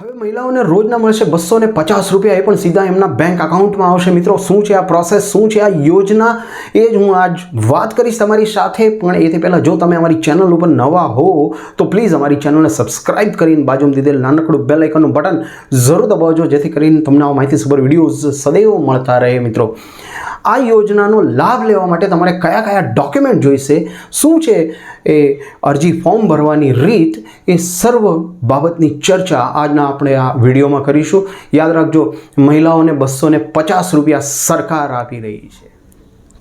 હવે મહિલાઓને રોજના મળશે બસો ને પચાસ રૂપિયા. એ પણ સીધા એમના બેંક અકાઉન્ટમાં આવશે. મિત્રો, શું છે આ પ્રોસેસ શું છે આ યોજના? એ જ હું આજ વાત કરીશ તમારી સાથે. પણ એથી પહેલાં જો તમે અમારી ચેનલ ઉપર નવા હો, તો પ્લીઝ અમારી ચેનલને સબસ્ક્રાઇબ કરીને બાજુમાં દીધેલ નાનકડું બેલ આઇકનનું બટન જરૂર દબાવજો, જેથી કરીને તમને આવા માહિતીસભર વિડીયોઝ સદૈવ મળતા રહે, મિત્રો. આ યોજનાનો લાભ લેવા માટે તમારે કયા કયા ડોક્યુમેન્ટ જોઈશે, શું છે એ અરજી ફોર્મ ભરવાની રીત, એ સર્વ બાબતની ચર્ચા આજના આપણે આ વિડીયોમાં કરીશું. યાદ રાખજો, મહિલાઓને બસો પચાસ રૂપિયા સરકાર આપી રહી છે.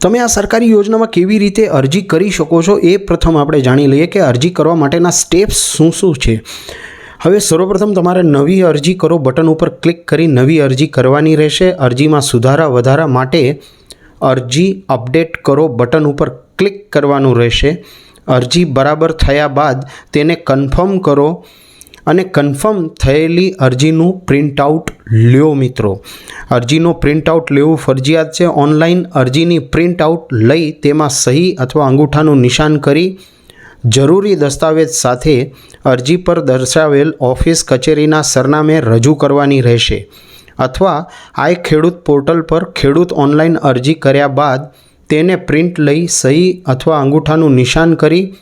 તમે આ સરકારી યોજનામાં કેવી રીતે અરજી કરી શકો છો એ પ્રથમ આપણે જાણી લઈએ કે અરજી કરવા માટેના સ્ટેપ્સ શું શું છે. હવે સર્વપ્રથમ તમારે નવી અરજી કરો બટન ઉપર ક્લિક કરી નવી અરજી કરવાની રહેશે. અરજીમાં સુધારા વધારા માટે અરજી અપડેટ કરો બટન ઉપર ક્લિક કરવાનું રહેશે. અરજી બરાબર થયા બાદ તેને કન્ફર્મ કરો અને કન્ફર્મ થયેલી અરજીનું પ્રિન્ટઆઉટ લ્યો મિત્રો. અરજીનું પ્રિન્ટઆઉટ લેવું ફરજિયાત છે. ઓનલાઈન અરજીની પ્રિન્ટઆઉટ લઈ તેમાં સહી અથવા અંગૂઠાનું નિશાન કરી જરૂરી દસ્તાવેજ સાથે અરજી પર દર્શાવેલ ઓફિસ કચેરીના સરનામે રજૂ કરવાની રહેશે. અથવા આઈ ખેડૂત પોર્ટલ પર ખેડૂત ઓનલાઈન અરજી કર્યા બાદ તેને પ્રિન્ટ લઈ સહી અથવા અંગૂઠાનું નિશાન કરી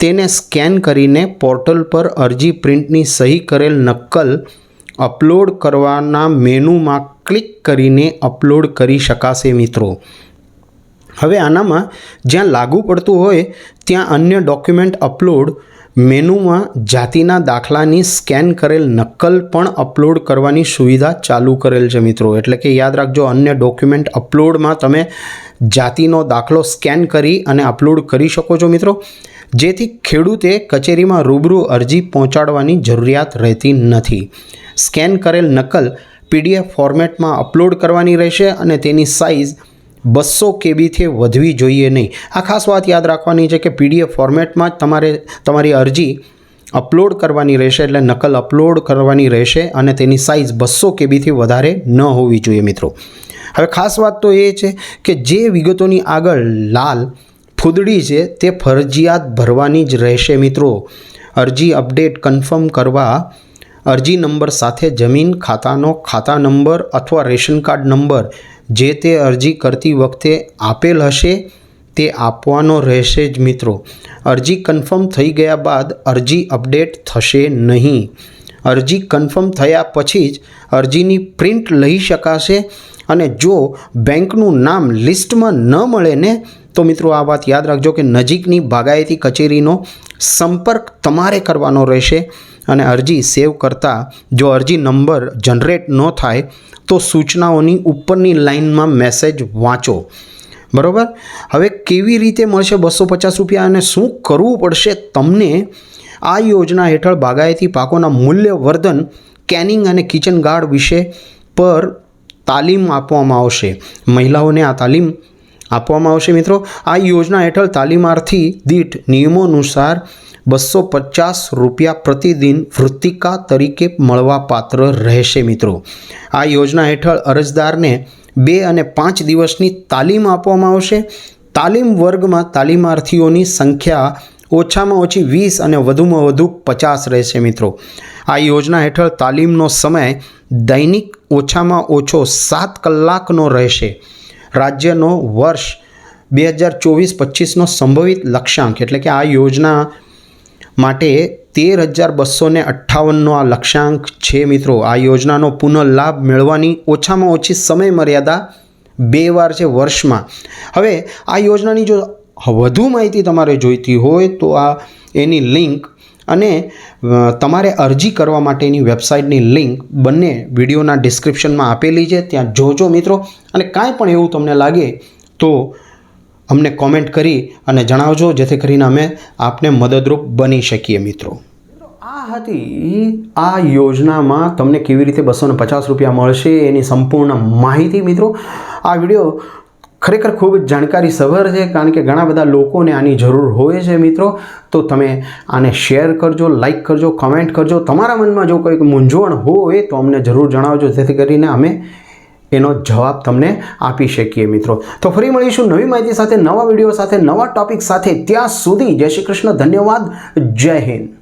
તેને સ્કેન કરીને પોર્ટલ પર અરજી પ્રિન્ટની સહી કરેલ નકલ અપલોડ કરવાના મેનુમાં ક્લિક કરીને અપલોડ કરી શકાશે મિત્રો. હવે આનામાં જ્યાં લાગુ પડતું હોય ત્યાં અન્ય ડોક્યુમેન્ટ અપલોડ મેનુમાં જાતિના દાખલાની સ્કેન કરેલ નકલ પણ અપલોડ કરવાની સુવિધા ચાલુ કરેલ છે મિત્રો. એટલે કે યાદ રાખજો, અન્ય ડોક્યુમેન્ટ અપલોડમાં તમે જાતિનો દાખલો સ્કેન કરી અને અપલોડ કરી શકો છો મિત્રો. જેથી ખેડૂતે કચેરીમાં રૂબરૂ અરજી પહોંચાડવાની જરૂરિયાત રહેતી નથી. સ્કેન કરેલ નકલ પીડીએફ ફોર્મેટમાં અપલોડ કરવાની રહેશે અને તેની સાઇઝ બસો કેબીથી વધવી જોઈએ નહીં. આ ખાસ વાત યાદ રાખવાની છે કે પીડીએફ ફોર્મેટમાં તમારે તમારી અરજી અપલોડ કરવાની રહેશે એટલે નકલ અપલોડ કરવાની રહેશે અને તેની સાઇઝ બસો કેબીથી વધારે ન હોવી જોઈએ મિત્રો. હવે ખાસ વાત તો એ છે કે જે વિગતોની આગળ લાલ ફૂદડી છે તે ફરજિયાત ભરવાની જ રહેશે મિત્રો. અરજી અપડેટ કન્ફર્મ કરવા, અરજી નંબર સાથે જમીન ખાતાનો ખાતા નંબર અથવા રેશન કાર્ડ નંબર જે તે અરજી કરતી વખતે આપેલ હશે, તે આપવાનો રહેશે જ મિત્રો. અરજી કન્ફર્મ થઈ ગયા બાદ અરજી અપડેટ થશે નહીં. અરજી કન્ફર્મ થયા પછી જ અરજીની પ્રિન્ટ લઈ શકાશે અને જો બેંકનું નામ લિસ્ટમાં ન મળે ને, તો મિત્રો આ વાત યાદ રાખજો કે નજીકની બાગાયતી કચેરીનો સંપર્ક તમારે કરવાનો રહેશે. અને અરજી સેવ કરતાં જો અરજી નંબર જનરેટ ન થાય, તો સૂચનાઓની ઉપરની લાઇનમાં મેસેજ વાંચો. બરાબર? હવે કેવી રીતે મળશે બસો પચાસ રૂપિયા અને શું કરવું પડશે તમને? આ યોજના હેઠળ બાગાયતી પાકોના મૂલ્યવર્ધન, કેનિંગ અને કિચન ગાર્ડ વિશે પર તાલીમ આપવામાં આવશે. મહિલાઓને આ તાલીમ આપવામાં આવશે મિત્રો. આ યોજના હેઠળ તાલીમાર્થી દીઠ નિયમો અનુસાર બસો પચાસ રૂપિયા પ્રતિદિન વૃત્તિકા તરીકે મળવાપાત્ર રહેશે મિત્રો. આ યોજના હેઠળ અરજદારને બે અને પાંચ દિવસની તાલીમ આપવામાં આવશે. તાલીમ વર્ગમાં તાલીમાર્થીઓની સંખ્યા ઓછામાં ઓછી વીસ અને વધુમાં વધુ પચાસ રહેશે મિત્રો. આ યોજના હેઠળ તાલીમનો સમય દૈનિક ઓછામાં ઓછો સાત કલાકનો રહેશે. રાજ્યનો વર્ષ બે હજાર ચોવીસ પચીસનો સંભવિત લક્ષ્યાંક, એટલે કે આ યોજના માટે તેર હજાર બસો ને અઠ્ઠાવનનો આ લક્ષ્યાંક છે મિત્રો. આ યોજનાનો પુનઃલાભ મેળવવાની ઓછામાં ઓછી સમય મર્યાદા બે વાર છે વર્ષમાં. હવે આ યોજનાની જો વધુ માહિતી તમારે જોઈતી હોય તો આ એની લિંક અને તમારે અરજી કરવા માટેની વેબસાઇટની લિંક બંને વિડીયોના ડિસ્ક્રિપ્શનમાં આપેલી છે. ત્યાં જોજો મિત્રો. અને કાંઈ પણ એવું તમને લાગે તો અમને કોમેન્ટ કરી અને જણાવજો, જેથી કરીને અમે આપને મદદરૂપ બની શકીએ મિત્રો. આ હતી આ યોજનામાં તમને કેવી રીતે બસો ને પચાસ રૂપિયા મળશે એની સંપૂર્ણ માહિતી મિત્રો. આ વીડિયો ખરેખર ખૂબ જ જાણકારી સભર છે, કારણ કે ઘણા બધા લોકોને આની જરૂર હોય છે મિત્રો. તો તમે આને શેર કરજો લાઇક કરજો, કમેન્ટ કરજો. તમારા મનમાં જો કોઈક મૂંઝવણ હોય તો અમને જરૂર જણાવજો, જેથી કરીને અમે એનો જવાબ તમને આપી શકીએ મિત્રો. તો ફરી મળીશું નવી માહિતી સાથે, નવા વીડિયો સાથે, નવા ટોપિક સાથે. ત્યાં સુધી જય શ્રી કૃષ્ણ, ધન્યવાદ, જય હિન્દ.